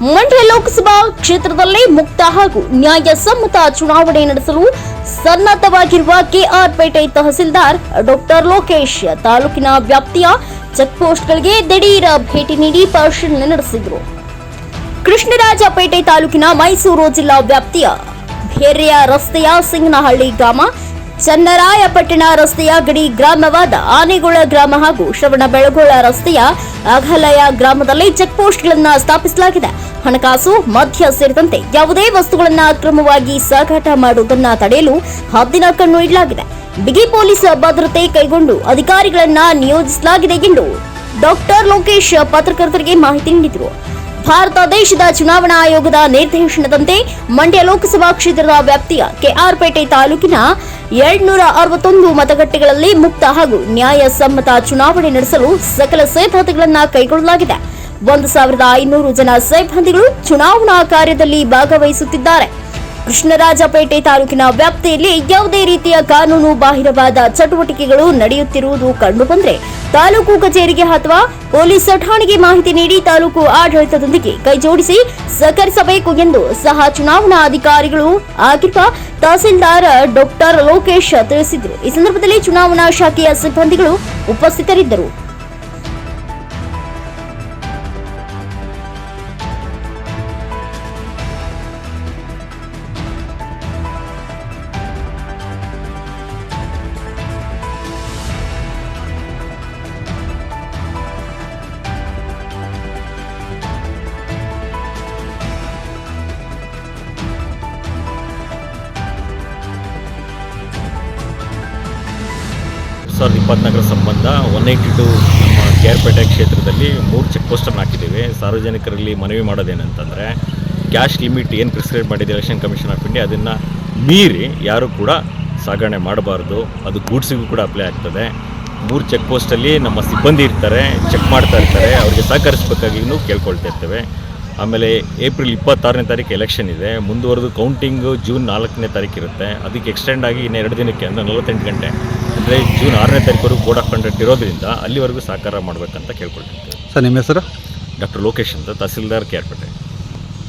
ಮಂಡ್ಯ ಲೋಕಸಭಾ ಕ್ಷೇತ್ರದಲ್ಲಿ ಮುಕ್ತ ಹಾಗೂ ನ್ಯಾಯಸಮ್ಮತ ಚುನಾವಣೆ ನಡೆಸಲು ಸನ್ನದ್ಧವಾಗಿರುವ ಕೆಆರ್ಪೇಟೆ ತಹಸೀಲ್ದಾರ್ ಡಾಕ್ಟರ್ ಲೋಕೇಶ್ ತಾಲೂಕಿನ ವ್ಯಾಪ್ತಿಯ ಚೆಕ್ಪೋಸ್ಟ್ಗಳಿಗೆ ದಿಢೀರ ಭೇಟಿ ನೀಡಿ ಪರಿಶೀಲನೆ ನಡೆಸಿದರು. ಕೃಷ್ಣರಾಜಪೇಟೆ ತಾಲೂಕಿನ ಮೈಸೂರು ಜಿಲ್ಲಾ ವ್ಯಾಪ್ತಿಯ ಭೇರ್ಯ ರಸ್ತೆಯ ಸಿಂಗನಹಳ್ಳಿ ಗ್ರಾಮ ಚನ್ನರಾಯಪಟ್ಟಣ ರಸ್ತೆಯ ಗಡಿ ಗ್ರಾಮವಾದ ಆನೆಗೊಳ ಗ್ರಾಮ ಹಾಗೂ ಶ್ರವಣ ಬೆಳಗೊಳ ರಸ್ತೆಯ ಅಘಲಯ ಗ್ರಾಮದಲ್ಲಿ ಚೆಕ್ಪೋಸ್ಟ್ಗಳನ್ನು ಸ್ಥಾಪಿಸಲಾಗಿದೆ. ಹಣಕಾಸು, ಮದ್ಯ ಸೇರಿದಂತೆ ಯಾವುದೇ ವಸ್ತುಗಳನ್ನು ಅಕ್ರಮವಾಗಿ ಸಾಗಾಟ ಮಾಡುವುದನ್ನು ತಡೆಯಲು ಹದ್ದಿನ ಕಣ್ಣು ಇಡಲಾಗಿದೆ. ಬಿಗಿ ಪೊಲೀಸ್ ಭದ್ರತೆ ಕೈಗೊಂಡು ಅಧಿಕಾರಿಗಳನ್ನ ನಿಯೋಜಿಸಲಾಗಿದೆ ಎಂದು ಡಾಕ್ಟರ್ ಲೋಕೇಶ್ ಪತ್ರಕರ್ತರಿಗೆ ಮಾಹಿತಿ ನೀಡಿದರು. ಭಾರತ ದೇಶದ ಚುನಾವಣಾ ಆಯೋಗದ ನಿರ್ದೇಶನದಂತೆ ಮಂಡ್ಯ ಲೋಕಸಭಾ ಕ್ಷೇತ್ರದ ವ್ಯಾಪ್ತಿಯ ಕೆಆರ್ಪೇಟೆ ತಾಲೂಕಿನ ಎರಡ್ನೂರ ಅರವತ್ತೊಂದು ಮತಗಟ್ಟೆಗಳಲ್ಲಿ ಮುಕ್ತ ಹಾಗೂ ನ್ಯಾಯಸಮ್ಮತ ಚುನಾವಣೆ ನಡೆಸಲು ಸಕಲ ಸಿದ್ಧತೆಗಳನ್ನು ಕೈಗೊಳ್ಳಲಾಗಿದೆ. ಒಂದು ಸಾವಿರದ ಐನೂರು ಜನ ಸಿಬ್ಬಂದಿಗಳು ಚುನಾವಣಾ ಕಾರ್ಯದಲ್ಲಿ ಭಾಗವಹಿಸುತ್ತಿದ್ದಾರೆ. ಕೃಷ್ಣರಾಜಪೇಟೆ ತಾಲೂಕಿನ ವ್ಯಾಪ್ತಿಯಲ್ಲಿ ಯಾವುದೇ ರೀತಿಯ ಕಾನೂನು ಬಾಹಿರವಾದ ಚಟುವಟಿಕೆಗಳು ನಡೆಯುತ್ತಿರುವುದು ಕಂಡುಬಂದರೆ ತಾಲೂಕು ಕಚೇರಿಗೆ ಅಥವಾ ಪೊಲೀಸ್ ಠಾಣೆಗೆ ಮಾಹಿತಿ ನೀಡಿ ತಾಲೂಕು ಆಡಳಿತದೊಂದಿಗೆ ಕೈಜೋಡಿಸಿ ಸಹಕರಿಸಬೇಕು ಎಂದು ಸಹ ಚುನಾವಣಾ ಅಧಿಕಾರಿಗಳು ಆಗಿರುವ ತಹಸೀಲ್ದಾರ್ ಡಾಕ್ಟರ್ ಲೋಕೇಶ್ ತಿಳಿಸಿದರು. ಈ ಸಂದರ್ಭದಲ್ಲಿ ಚುನಾವಣಾ ಶಾಖೆಯ ಸಿಬ್ಬಂದಿಗಳು ಉಪಸ್ಥಿತರಿದ್ದರು. ಸಾವಿರದ ಇಪ್ಪತ್ತ್ನಾಲ್ಕರ ಸಂಬಂಧ ಒನ್ ಏಯ್ಟಿ ಟು ನಮ್ಮ ಕೇರ್ಪೇಟೆ ಕ್ಷೇತ್ರದಲ್ಲಿ ಮೂರು ಚೆಕ್ ಪೋಸ್ಟನ್ನು ಹಾಕಿದ್ದೀವಿ. ಸಾರ್ವಜನಿಕರಲ್ಲಿ ಮನವಿ ಮಾಡೋದೇನಂತಂದರೆ, ಕ್ಯಾಶ್ ಲಿಮಿಟ್ ಏನು ಪ್ರಿಸ್ಕ್ರೈಬ್ ಮಾಡಿದೆ, ಎಲೆಕ್ಷನ್ ಕಮಿಷನ್ ಆಫ್ ಇಂಡಿಯಾ, ಅದನ್ನು ಮೀರಿ ಯಾರೂ ಕೂಡ ಸಾಗಣೆ ಮಾಡಬಾರ್ದು. ಅದು ಗೂಡ್ಸಿಗೂ ಕೂಡ ಅಪ್ಲೈ ಆಗ್ತದೆ. ಮೂರು ಚೆಕ್ ಪೋಸ್ಟಲ್ಲಿ ನಮ್ಮ ಸಿಬ್ಬಂದಿ ಇರ್ತಾರೆ, ಚೆಕ್ ಮಾಡ್ತಾ ಇರ್ತಾರೆ, ಅವರಿಗೆ ಸಹಕರಿಸಬೇಕಾಗಿ ಕೇಳ್ಕೊಳ್ತಾ ಇರ್ತೇವೆ. ಆಮೇಲೆ ಏಪ್ರಿಲ್ ಇಪ್ಪತ್ತಾರನೇ ತಾರೀಕು ಎಲೆಕ್ಷನ್ ಇದೆ. ಮುಂದುವರೆದು ಕೌಂಟಿಂಗು ಜೂನ್ ನಾಲ್ಕನೇ ತಾರೀಕು ಇರುತ್ತೆ. ಅದಕ್ಕೆ ಎಕ್ಸ್ಟೆಂಡ್ ಆಗಿ ಇನ್ನು ಎರಡು ದಿನಕ್ಕೆ ಅಂದರೆ ನಲವತ್ತೆಂಟು ಗಂಟೆ. ಅಂದರೆ ಜೂನ್ ಆರನೇ ತಾರೀಕುವರೆಗೂ ಬೋರ್ಡ್ ಆಫ್ ಕಂಡಕ್ಟ್ ಇರೋದ್ರಿಂದ ಅಲ್ಲಿವರೆಗೂ ಸಹಕಾರ ಮಾಡಬೇಕಂತ ಕೇಳ್ಕೊಳ್ತೀನಿ. ಸರ್ ನಿಮ್ಮ ಹೆಸರು? ಡಾಕ್ಟರ್ ಲೋಕೇಶ್ ಅಂತ ತಹಸೀಲ್ದಾರ್ ಕೇರ್ಪೇಟೆ